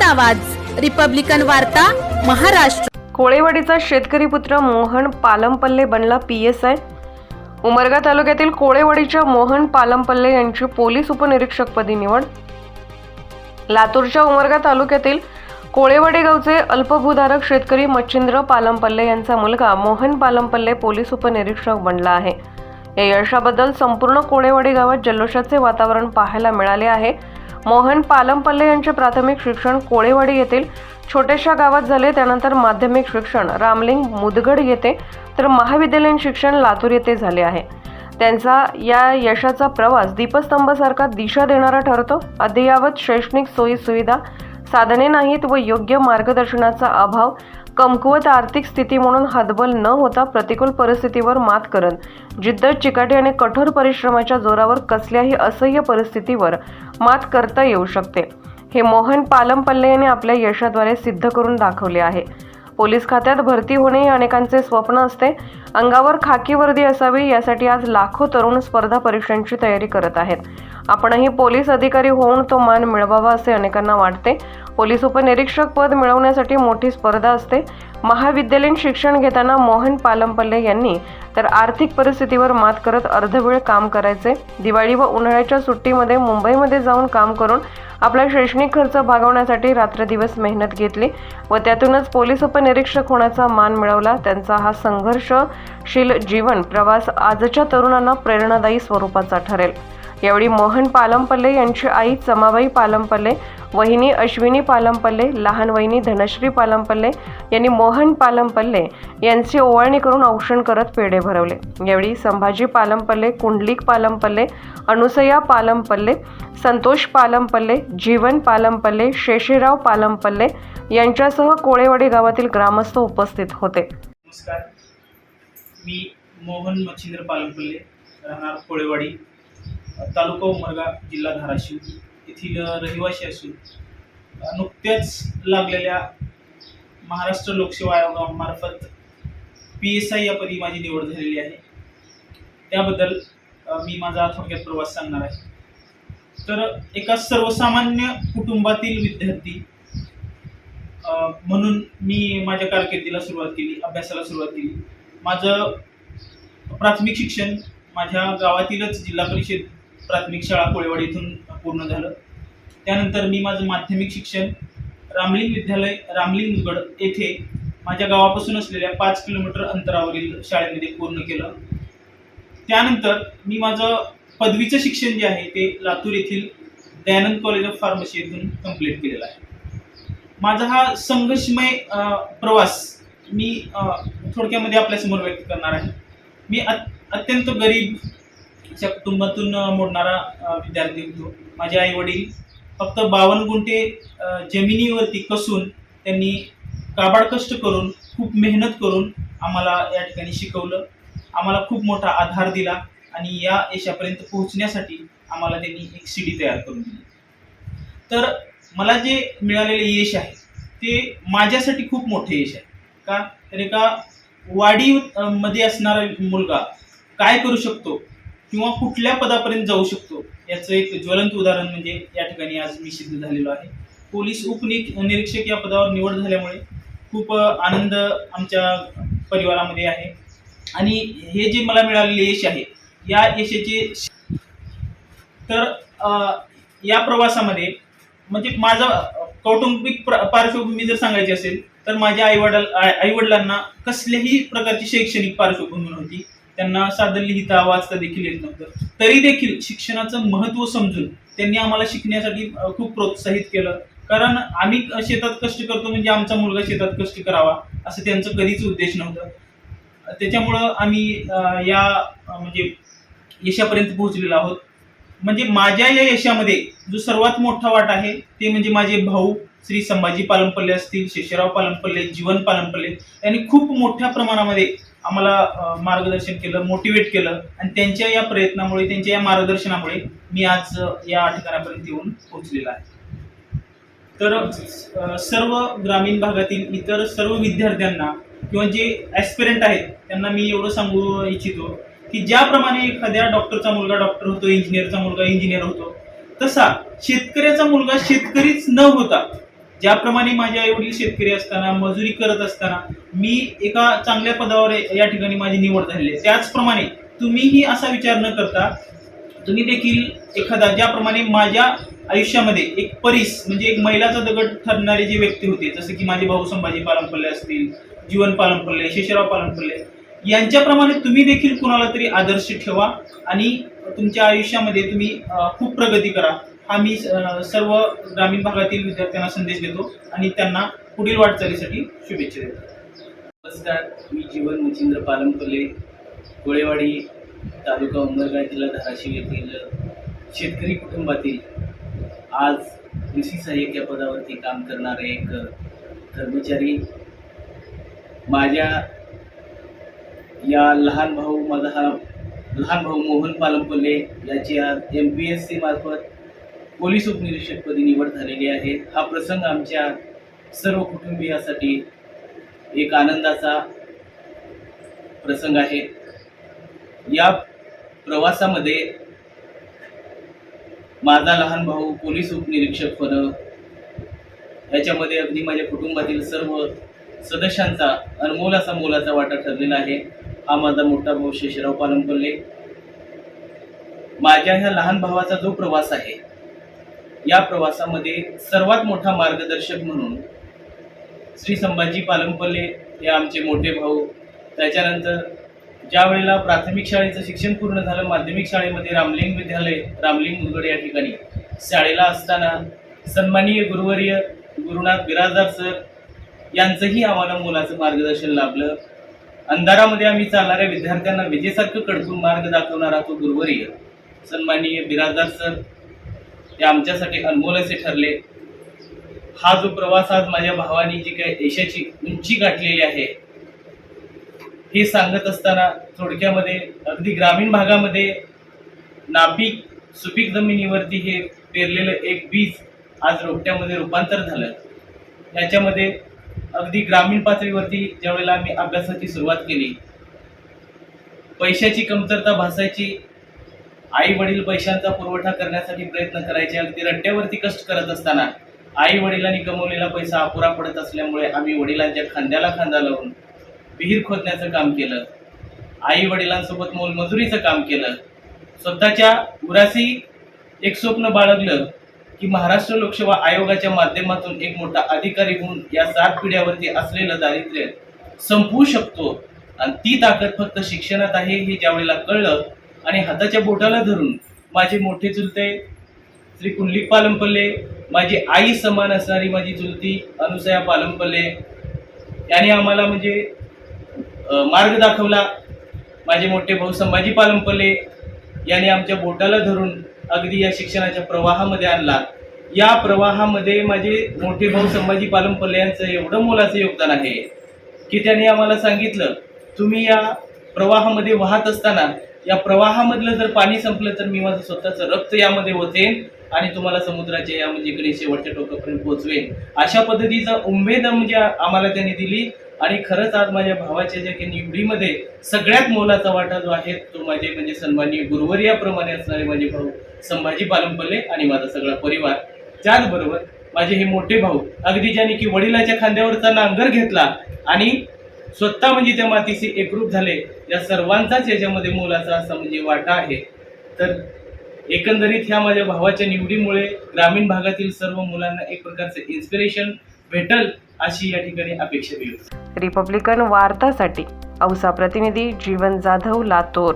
लोकशाहीचा बुलंद आवाज. रिपब्लिकन वार्ता महाराष्ट्र. कोळेवाडीचा शेतकरी पुत्र मोहन पालमपल्ले बनला पी एस आय उमरगा तालुक्यातील कोळेवाडीच्या मोहन पालमपल्ले यांची पोलीस उपनिरीक्षकपदी निवड. लातूरच्या उमरगा तालुक्यातील कोळेवाडी गावचे अल्पभूधारक शेतकरी मच्छिंद्र पालमपल्ले यांचा मुलगा मोहन पालमपल्ले पोलीस उपनिरीक्षक बनला आहे. या यशाबद्दल संपूर्ण कोळेवाडी गावात जल्लोषाचे वातावरण पाहायला मिळाले आहे. मोहन पालमपल्ले यांचे प्राथमिक शिक्षण कोळेवाडी येथील छोट्याशा गावात झाले. त्यानंतर माध्यमिक शिक्षण रामलिंग मुदगड येथे तर महाविद्यालयीन शिक्षण लातूर येथे झाले आहे. त्यांचा या यशाचा प्रवास दीपस्तंभासारखा दिशा देणारा ठरतो. अद्ययावत शैक्षणिक सोयी सुविधा साधने नाहीत व योग्य मार्गदर्शनाचा अभाव कमकुवत आर्थिक स्थिती म्हणून हतबल न होता प्रतिकूल परिस्थितीवर मात करत जिद्द चिकाटी आणि कठोर परिश्रमाच्या जोरावर कसल्याही असह्य परिस्थितीवर मात करता येऊ शकते. हे मोहन पालमपल्ले यांनी आपल्या यशाद्वारे सिद्ध करून दाखवले आहे. पोलीस खात्यात भरती होणे हे अनेकांचे स्वप्न असते. अंगावर खाकी वर्दी असावी यासाठी आज लाखो तरुण स्पर्धा परीक्षांची तयारी करत आहेत. आपणही पोलीस अधिकारी होऊन तो मान मिळवावा असे अनेकांना वाटते. पोलीस उपनिरीक्षक पद मिळवण्यासाठी मोठी स्पर्धा असते. महाविद्यालयीन शिक्षण घेताना मोहन पालमपल्ले यांनी तर आर्थिक परिस्थितीवर मात करत अर्धवेळ काम करायचे. दिवाळी व उन्हाळ्याच्या सुट्टीमध्ये मुंबईमध्ये जाऊन काम करून आपला शैक्षणिक खर्च भागवण्यासाठी रात्रदिवस मेहनत घेतली व त्यातूनच पोलीस उपनिरीक्षक होण्याचा मान मिळवला. त्यांचा हा संघर्षशील जीवन प्रवास आजच्या तरुणांना प्रेरणादायी स्वरूपाचा ठरेल. यावेळी मोहन पालमपल्ले यांची आई चमाबाई पालमपल्ले वहिनी अश्विनी पालमपल्ले लहान वहिनी धनश्री पालमपल्ले यांनी मोहन पालमपल्ले यांची ओवाळणी करून औक्षण करत पेढे भरवले. यावेळी संभाजी पालमपल्ले कुंडलिक पालमपल्ले अनुसया पालमपल्ले संतोष पालमपल्ले जीवन पालमपल्ले शेषेराव पालमपल्ले यांच्यासह कोळेवाडी गावातील ग्रामस्थ उपस्थित होते. नमस्कार. मी मोहन मच्छिंद्र पालमपल्ले राहणार कोळेवाडी. तालुका उमरगा जिल्हा धाराशिव येथील रहिवासी असून नुकत्याच लागलेल्या महाराष्ट्र लोकसेवा आयोगामार्फत पी एस आय या पदी माझी निवड झालेली आहे. त्याबद्दल मी माझा थोडक्यात प्रवास सांगणार आहे. तर एका सर्वसामान्य कुटुंबातील विद्यार्थी म्हणून मी माझ्या कारकिर्दीला सुरुवात केली अभ्यासाला सुरुवात केली. माझं प्राथमिक शिक्षण माझ्या गावातीलच जिल्हा परिषद प्राथमिक शाळा कोळेवाडी इथून पूर्ण झालं. त्यानंतर मी माझं माध्यमिक शिक्षण रामलिंग विद्यालय रामलिंग मुगड येथे माझ्या गावापासून असलेल्या पाच किलोमीटर अंतरावरील शाळेमध्ये पूर्ण केलं. त्यानंतर मी माझं पदवीचं शिक्षण जे आहे ते लातूर येथील दयानंद कॉलेज ऑफ फार्मसी येथून कंप्लीट केलेलं आहे. माझा हा संघर्षमय प्रवास मी थोडक्यामध्ये आपल्यासमोर व्यक्त करणार आहे. मी अत्यंत गरीब अशा कुटुंबातून मोडणारा विद्यार्थी होतो. माझे आई वडील फक्त बावन्न गुंठे जमिनीवरती कसून त्यांनी काबाड कष्ट करून खूप मेहनत करून आम्हाला या ठिकाणी शिकवलं. आम्हाला खूप मोठा आधार दिला आणि या यशापर्यंत पोहोचण्यासाठी आम्हाला त्यांनी एक सीडी तयार करून दिली. तर मला जे मिळालेले यश आहे ते माझ्यासाठी खूप मोठे यश आहे. का? तर एका वाडी मध्ये असणारा मुलगा काय करू शकतो? किंवा कुठल्या पदापर्यंत जाऊ शकतो? याचं एक ज्वलंत उदाहरण म्हणजे या ठिकाणी आज मी सिद्ध झालेलो आहे. पोलीस उपनिरीक्षक निरीक्षक या पदावर निवड झाल्यामुळे खूप आनंद आमच्या परिवारामध्ये आहे. आणि हे जे मला मिळालेले यश आहे या यशाचे तर या प्रवासामध्ये म्हणजे माझा कौटुंबिक प्र- पार्श्वभूमी जर सांगायची असेल तर माझ्या आईवडील आई वडिलांना कसल्याही प्रकारची शैक्षणिक पार्श्वभूमी नव्हती. त्यांना साधं लिहिता वाचता देखील येत. नव्हतं तरी देखील शिक्षणाचं महत्त्व समजून त्यांनी आम्हाला शिकण्यासाठी खूप प्रोत्साहित केलं. कारण आम्ही शेतात कष्ट करतो म्हणजे आमचा मुलगा शेतात कष्ट करावा असं त्यांचं कधीच उद्देश नव्हतं. त्याच्यामुळं आम्ही या म्हणजे यशापर्यंत पोहोचलेलो आहोत. म्हणजे माझ्या या यशामध्ये जो सर्वात मोठा वाटा आहे ते म्हणजे माझे भाऊ श्री संभाजी पालनपल्ले असतील शेषराव पालनपल्ले जीवन पालनपल्ले यांनी खूप मोठ्या प्रमाणामध्ये आम्हाला मार्गदर्शन केलं मोटिवेट केलं. आणि त्यांच्या या प्रयत्नामुळे त्यांच्या या मार्गदर्शनामुळे मी आज या ठिकाणापर्यंत येऊन पोहोचलेला आहे. तर सर्व ग्रामीण भागातील इतर सर्व विद्यार्थ्यांना किंवा जे ॲस्पिरंट आहेत त्यांना मी एवढं सांगू इच्छितो की ज्याप्रमाणे एखाद्या डॉक्टरचा मुलगा डॉक्टर होतो इंजिनियरचा मुलगा इंजिनियर होतो तसा शेतकऱ्याचा मुलगा शेतकरीच न होता ज्याप्रमाणे माझे आई वडील शेतकरी असताना मजुरी करत असताना मी एका चांगल्या पदावर या ठिकाणी माझी निवड झालेली आहे. त्याचप्रमाणे तुम्हीही असा विचार न करता तुम्ही देखील एखादा ज्याप्रमाणे माझ्या आयुष्यामध्ये एक परीस म्हणजे एक महिलाचा दगड ठरणारे जे व्यक्ती होते जसं की माझे भाऊ संभाजी पालनपल्ले असतील जीवन पालनपल्ले शेषराव पालनपल्ले यांच्याप्रमाणे तुम्ही देखील कुणाला तरी आदर्श ठेवा आणि तुमच्या आयुष्यामध्ये तुम्ही खूप प्रगती करा. आम्ही सर्व ग्रामीण भागातील विद्यार्थ्यांना संदेश देतो आणि त्यांना पुढील वाटचालीसाठी शुभेच्छा देतो. नमस्कार मी जीवन मच्छिंद्र पालनपल्ले कोळेवाडी तालुका उमरगा जिल्हा धाराशिव येथील शेतकरी कुटुंबातील. आज कृषी सहाय्यक या पदावरती काम करणारे एक कर्मचारी. माझ्या या लहान भाऊ माझा हा लहान भाऊ मोहन पालमपल्ले याची आज एम पी एस सी मार्फत पोलीस उपनिरीक्षकपदी निवड झालेली आहे. हा प्रसंग आमच्या सर्व कुटुंबियासाठी एक आनंदाचा प्रसंग आहे. या प्रवासामध्ये माझा लहान भाऊ पोलीस उपनिरीक्षक पद याच्यामध्ये अगदी माझ्या कुटुंबातील सर्व सदस्यांचा अनमोल असा मोलाचा वाटा ठरलेला आहे. हा माझा मोठा भाऊ शेषराव पालनपल्ले माझ्या ह्या लहान भावाचा जो प्रवास आहे या प्रवासामध्ये सर्वात मोठा मार्गदर्शक म्हणून श्री संभाजी पालमपल्ले हे आमचे मोठे भाऊ. त्याच्यानंतर ज्या वेळेला प्राथमिक शाळेचं शिक्षण पूर्ण झालं माध्यमिक शाळेमध्ये रामलिंग विद्यालय रामलिंग मुरगड या ठिकाणी शाळेला असताना सन्माननीय गुरुवर्य गुरुनाथ बिराजदार सर यांचंही आम्हाला मुलाचं मार्गदर्शन लाभलं. अंधारामध्ये आम्ही चालणाऱ्या विद्यार्थ्यांना विजेसारखं कडकून मार्ग दाखवणारा तो गुरुवर्य सन्माननीय बिराजदार सर हे आमच्यासाठी अनमोल असे ठरले. हा जो प्रवास आज माझ्या भावाने जी काही यशाची उंची गाठलेली आहे हे सांगत असताना थोडक्यामध्ये अगदी ग्रामीण भागामध्ये नापीक सुपीक जमिनीवरती हे पेरलेलं एक बीज आज रोपट्यामध्ये रूपांतर झालं याच्यामध्ये अगदी ग्रामीण पातळीवरती ज्यावेळेला आम्ही अभ्यासाची सुरुवात केली पैशाची कमतरता भासायची आई वडील पैशांचा पुरवठा करण्यासाठी प्रयत्न करायचे. अगदी रट्ट्यावरती कष्ट करत असताना आई वडिलांनी कमवलेला पैसा अपुरा पडत असल्यामुळे आम्ही वडिलांच्या खांद्याला खांदा लावून विहीर खोदण्याचं काम केलं. आई वडिलांसोबत मोलमजुरीचं काम केलं. स्वतःच्या उरासी एक स्वप्न बाळगलं की महाराष्ट्र लोकसेवा आयोगाच्या माध्यमातून एक मोठा अधिकारी होऊन या सात पिढ्यावरती असलेलं दारिद्र्य संपवू शकतो. आणि ती ताकद फक्त शिक्षणात आहे हे ज्यावेळेला कळलं आणि हाताच्या बोटाला धरून माझे मोठे चुलते श्री कुंडलिक पालमपल्ले माझी आई समान असणारी माझी चुलती अनुसया पालमपल्ले याने आम्हाला म्हणजे मार्ग दाखवला. माझे मोठे भाऊ संभाजी पालमपल्ले याने आमच्या बोटाला धरून अगदी या शिक्षणाच्या प्रवाहामध्ये आणला. या प्रवाहामध्ये माझे मोठे भाऊ संभाजी पालमपल्ले यांचं एवढं मोलाचं योगदान आहे की त्याने आम्हाला सांगितलं तुम्ही या प्रवाहामध्ये वाहत असताना या प्रवाहामधलं जर पाणी संपलं तर मी माझं स्वतःचं रक्त यामध्ये होते आणि तुम्हाला समुद्राच्या या म्हणजे इकडे शेवटच्या टोकापर्यंत पोहोचवेन अशा पद्धतीचा उमेद म्हणजे आम्हाला त्यांनी दिली आणि खरंच आज माझ्या भावाच्या ज्या काही निवडीमध्ये सगळ्यात मोलाचा वाटा जो आहे तो माझे म्हणजे सन्माननीय गुरुवर्याप्रमाणे असणारे माझे भाऊ संभाजी पालमपल्ले आणि माझा सगळा परिवार. त्याचबरोबर माझे हे मोठे भाऊ अगदी ज्याने की वडिलाच्या खांद्यावरचा नांगर घेतला आणि स्वतः म्हणजे त्या मातीशी एकरूप झाले. या सर्वांचाच याच्यामध्ये मोलाचा असा म्हणजे वाटा आहे. तर एकंदरीत ह्या माझ्या भावाच्या निवडीमुळे ग्रामीण भागातील सर्व मुलांना एक प्रकारचे इन्स्पिरेशन भेटल अशी या ठिकाणी अपेक्षा दिली रिपब्लिकन वार्तासाठी औसा प्रतिनिधी जीवन जाधव लातूर.